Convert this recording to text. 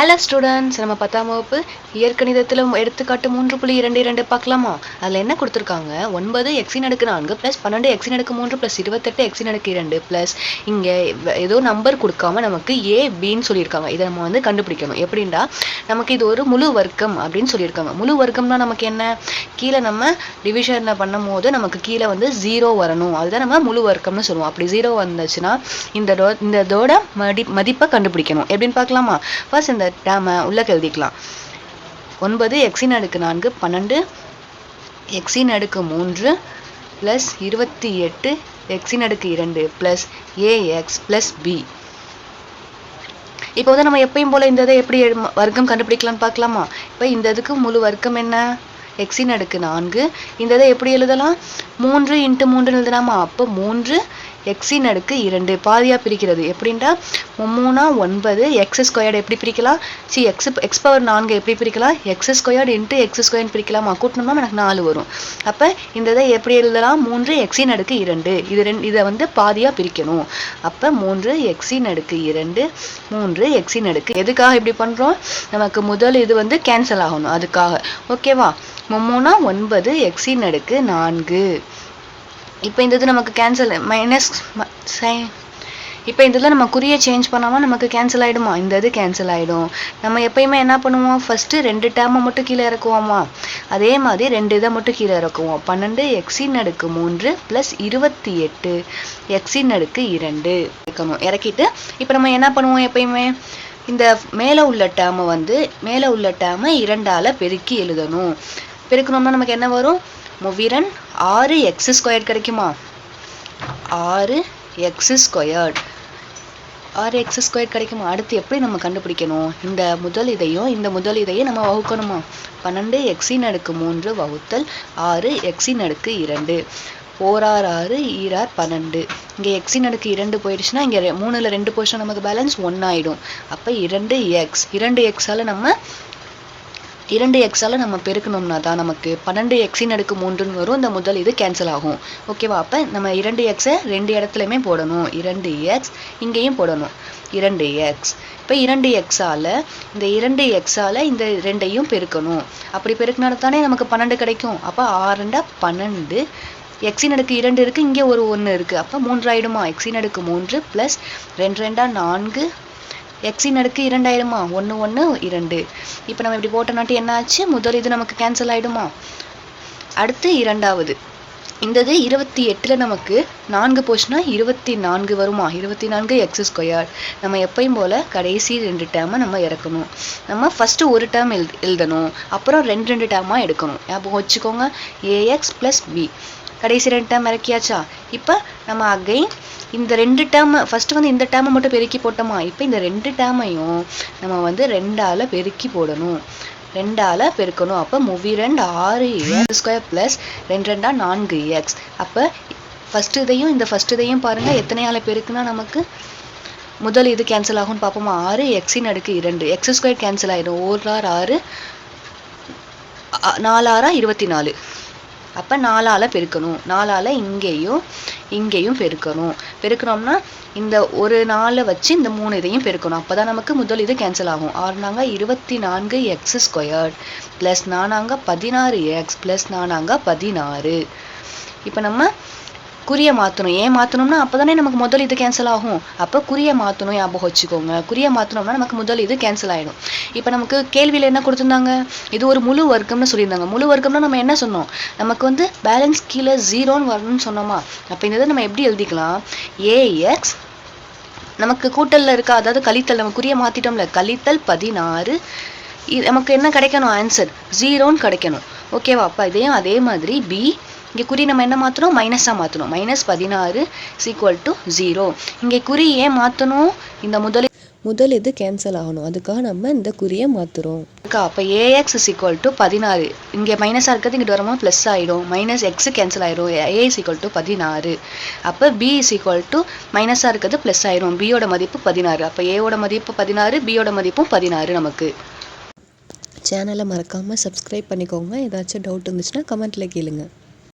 Hello students நம்ம பத்தாம் வகுப்பு இயற்கணிதத்தில் எடுத்துக்காட்டு மூன்று புள்ளி இரண்டு இரண்டு பார்க்கலாமா? அதில் என்ன கொடுத்துருக்காங்க? ஒன்பது எக்ஸின் அடுக்கு நான்கு ப்ளஸ் பன்னெண்டு எக்ஸின் அடுக்கு மூன்று ப்ளஸ் இருபத்தெட்டு எக்ஸின் அடுக்கு இரண்டு ப்ளஸ் இங்கே ஏதோ நம்பர் கொடுக்காம நமக்கு ஏ பின்னு சொல்லியிருக்காங்க. இதை நம்ம வந்து கண்டுபிடிக்கணும். எப்படின்னா நமக்கு இது ஒரு முழு வர்க்கம் அப்படின்னு சொல்லியிருக்காங்க. முழு வர்க்கம்னா நமக்கு என்ன? கீழே நம்ம டிவிஷனில் பண்ணும் போது நமக்கு கீழே வந்து ஜீரோ வரணும். அதுதான் நம்ம முழு வர்க்கம்னு சொல்லுவோம். அப்படி ஜீரோ வந்துச்சுன்னா இந்த டோ இந்த இதோட மதி மதிப்பை கண்டுபிடிக்கணும். எப்படின்னு பார்க்கலாமா? ஃபர்ஸ்ட் இந்த டேமை உள்ளே எழுதிக்கலாம். ஒன்பது எக்ஸின் அடுக்கு நான்கு பன்னெண்டு எக்ஸின் அடுக்கு மூன்று ப்ளஸ் இருபத்தி எட்டு எக்ஸின் அடுக்கு இரண்டு ப்ளஸ் ஏஎக்ஸ் ப்ளஸ் பி இப்போ வந்து நம்ம எப்பயும் போல் இந்த இதை எப்படி எழு- வர்க்கம் கண்டுபிடிக்கலாம்னு பார்க்கலாமா? இப்போ இந்த இதுக்கு முழு வர்க்கம் என்ன? எக்ஸின் அடுக்கு நான்கு. இந்த இதை எப்படி எழுதலாம்? மூன்று இன்ட்டு மூன்று எழுதலாமா அப்போ மூன்று எக்ஸின் அடுக்கு இரண்டு. பாதியாக பிரிக்கிறது. எப்படின்னா மும்மூணா ஒன்பது. எக்ஸ் ஸ்கொயர்டு எப்படி பிரிக்கலாம்? சி எக்ஸ் எக்ஸ் பவர் நான்கு எப்படி பிரிக்கலாம்? எக்ஸ் ஸ்கொயர்டு இன்ட்டு எக்ஸ் ஸ்கொயர்னு பிரிக்கலாமா? கூட்டணும்னா எனக்கு நாலு வரும். அப்போ இந்த இதை எப்படி எழுதலாம்? மூன்று எக்ஸின் அடுக்கு இரண்டு. இது ரெண்டு இதை வந்து பாதியாக பிரிக்கணும். அப்போ மூன்று எக்ஸின் அடுக்கு இரண்டு. மூன்று எக்ஸின் அடுக்கு. எதுக்காக இப்படி பண்ணுறோம் நமக்கு முதல் இது வந்து கேன்சல் ஆகணும். அதுக்காக. ஓகேவா மும்மூணா ஒன்பது எக்ஸின் அடுக்கு நான்கு. இப்போ இந்த இது நமக்கு கேன்சல் மைனஸ் இப்போ இந்த இதில் நம்ம குறியை சேஞ்ச் பண்ணாமல் நமக்கு கேன்சல் ஆகிடுமா இந்த இது கேன்சல் ஆகிடும் நம்ம எப்பயுமே என்ன பண்ணுவோம்? ஃபஸ்ட்டு ரெண்டு டேமை மட்டும் கீழே இறக்குவோமா? அதே மாதிரி ரெண்டு இதை மட்டும் கீழே இறக்குவோம். பன்னெண்டு எக்ஸின் அடுக்கு மூன்று ப்ளஸ் இருபத்தி எட்டு. எக்ஸின் அடுக்கு இரண்டு. இறக்கணும். இறக்கிட்டு இப்போ நம்ம என்ன பண்ணுவோம் எப்பயுமே? இந்த மேலே உள்ள டேமை வந்து மேலே உள்ள டேமை இரண்டால் பெருக்கி எழுதணும். பெருக்கணும்னா நமக்கு என்ன வரும்? முவிரன் ஆறு எக்ஸ் ஸ்கொயர் கிடைக்குமா? ஆறு எக்ஸ் ஸ்கொயர்ட் ஆறு எக்ஸ் ஸ்கொயர் கிடைக்குமா? அடுத்து எப்படி நம்ம கண்டுபிடிக்கணும்? இந்த முதல் இதையும் இந்த முதல் இதையும் நம்ம வகுக்கணுமா? பன்னெண்டு எக்ஸின் அடுக்கு மூன்று வகுத்தல் ஆறு எக்ஸின் அடுக்கு இரண்டு. ஓரார் ஆறு ஈரார் பன்னெண்டு. இங்கே எக்ஸின் அடுக்கு இரண்டு போயிடுச்சுன்னா இங்கே ரெ- ரெண்டு போர்ஷன் நமக்கு பேலன்ஸ் ஒன்றாயிடும் அப்போ இரண்டு எக்ஸ் இரண்டு எக்ஸால் நம்ம இரண்டு எக்ஸால் நம்ம பெருக்கணும்னா தான் நமக்கு பன்னெண்டு எக்ஸின் அடுக்கு மூன்றுன்னு வரும். இந்த முதல் இது கேன்சல் ஆகும். ஓகேவா அப்போ நம்ம இரண்டு எக்ஸை ரெண்டு இடத்துலையுமே போடணும். இரண்டு எக்ஸ் இங்கேயும் போடணும். இரண்டு எக்ஸ் இப்போ இரண்டு எக்ஸால் இந்த இரண்டு எக்ஸால் இந்த ரெண்டையும் பெருக்கணும். அப்படி பெருக்கினால தானே நமக்கு பன்னெண்டு கிடைக்கும். அப்போ ஆறுண்டா பன்னெண்டு. எக்ஸின் அடுக்கு இரண்டு இருக்குது இங்கே ஒரு ஒன்று இருக்குது அப்போ மூன்றாயிடுமா? எக்ஸின் அடுக்கு மூன்று ப்ளஸ் ரெண்டு ரெண்டா நான்கு எக்ஸின் அடுக்கு இரண்டாயிரமா? ஒன்று ஒன்று இரண்டு. இப்போ நம்ம இப்படி போட்டோம்னாட்டி என்ன ஆச்சு முதல் இது நமக்கு கேன்சல் ஆகிடுமா அடுத்து இரண்டாவது. இந்த இது இருபத்தி எட்டில் நமக்கு நான்கு போச்சுன்னா இருபத்தி நான்கு வருமா? இருபத்தி நான்கு எக்ஸ் ஸ்கொயர் நம்ம எப்பயும் போல் கடைசி ரெண்டு டேர்மை நம்ம இறக்கணும். நம்ம ஃபஸ்ட்டு ஒரு டேர்ம் எழு எழுதணும். அப்புறம் ரெண்டு ரெண்டு டேர்மாக எடுக்கணும். ஞாபகம் வச்சுக்கோங்க. ஏஎக்ஸ் ப்ளஸ் பி கடைசி ரெண்டு டேர்ம் இறக்கியாச்சா? இப்போ நம்ம அகைன் இந்த ரெண்டு டேர்ம் ஃபஸ்ட்டு வந்து இந்த டேர்மை மட்டும் பெருக்கி போட்டோமா? இப்போ இந்த ரெண்டு டேர்மையும் நம்ம வந்து ரெண்டால பெருக்கி போடணும். ரெண்டால பெருக்கணும். அப்போ மூவி ரெண்டு ஆறு எக்ஸ் ஸ்கொயர் ப்ளஸ் ரெண்டு ரெண்டா நான்கு எக்ஸ் அப்போ ஃபஸ்ட்டு இதையும் இந்த ஃபஸ்ட்டு இதையும் பாருங்கள் எத்தனையால் பெருக்குனா நமக்கு? முதல் இது கேன்சல் ஆகும்னு பார்ப்போமா? ஆறு எக்ஸின் அடுக்கு இரண்டு. எக்ஸ் ஸ்கொயர் கேன்சல் ஆயிடும். ஓர் ஆறு ஆறு நாலு ஆறா இருபத்தி நாலு. அப்போ நாலால் பெருக்கணும். நாலால் இங்கேயும் இங்கேயும் பெருக்கணும். பெருக்கணும்னா இந்த ஒரு நாளை வச்சு இந்த மூணு இதையும் பெருக்கணும். அப்போ தான் நமக்கு முதல் இது கேன்சல் ஆகும். ஆறுனாங்க இருபத்தி நான்கு எக்ஸ் ஸ்கொயர்ட் ப்ளஸ் நானாங்க பதினாறு எக்ஸ் ப்ளஸ் நானாங்க பதினாறு. இப்போ நம்ம குறியை மாற்றணும் ஏன் மாற்றணும்னா அப்போ தானே நமக்கு முதல் இது கேன்சல் ஆகும். அப்போ குறியை மாற்றணும் ஞாபகம் வச்சுக்கோங்க. குறியை மாற்றணும்னா நமக்கு முதல் இது கேன்சல் ஆகிடும் இப்போ நமக்கு கேள்வியில் என்ன கொடுத்துருந்தாங்க? இது ஒரு முழு வர்க்கம்னு சொல்லியிருந்தாங்க. முழு வர்க்கம்னா நம்ம என்ன சொன்னோம்? நமக்கு வந்து பேலன்ஸ் கீழே ஜீரோன்னு வரணும்னு சொன்னோமா? அப்போ இந்த இதை நம்ம எப்படி எழுதிக்கலாம்? ஏஎக்ஸ் நமக்கு கூட்டலில் இருக்கா? அதாவது கழித்தல். நம்ம குறிய மாற்றிட்டோம்ல கழித்தல் பதினாறு. நமக்கு என்ன கிடைக்கணும்? ஆன்சர் ஜீரோன்னு கிடைக்கணும். ஓகேவா அப்போ இதையும் அதே மாதிரி பி இங்கே குறி நம்ம என்ன மாற்றணும் மைனஸாக மாற்றணும் மைனஸ் பதினாறு ஈக்குவல் டு ஜீரோ இங்கே குறி ஏன் மாற்றணும் இந்த முதல் முதல் இது கேன்சல் ஆகணும். அதுக்காக நம்ம இந்த குறியை மாற்றுறோம் அப்போ ஏஎக்ஸ் இஸ் ஈக்குவல் டு பதினாறு. இங்கே மைனஸாக இருக்கிறது இங்கிட்டு வரும்போது ப்ளஸ் ஆகிடும் மைனஸ் எக்ஸ் கேன்சல் ஆயிடும் ஏ இஸ் ஈக்குவல் டு பதினாறு. அப்போ பி இஸ் ஈக்குவல் டு மைனஸாக இருக்கிறது ப்ளஸ் ஆயிடும் பியோட மதிப்பு பதினாறு. அப்போ ஏவோட மதிப்பு பதினாறு பியோட மதிப்பும் பதினாறு நமக்கு. சேனலை மறக்காமல் சப்ஸ்கிரைப் பண்ணிக்கோங்க. ஏதாச்சும் டவுட் இருந்துச்சுன்னா கமெண்ட்டில் கேளுங்க.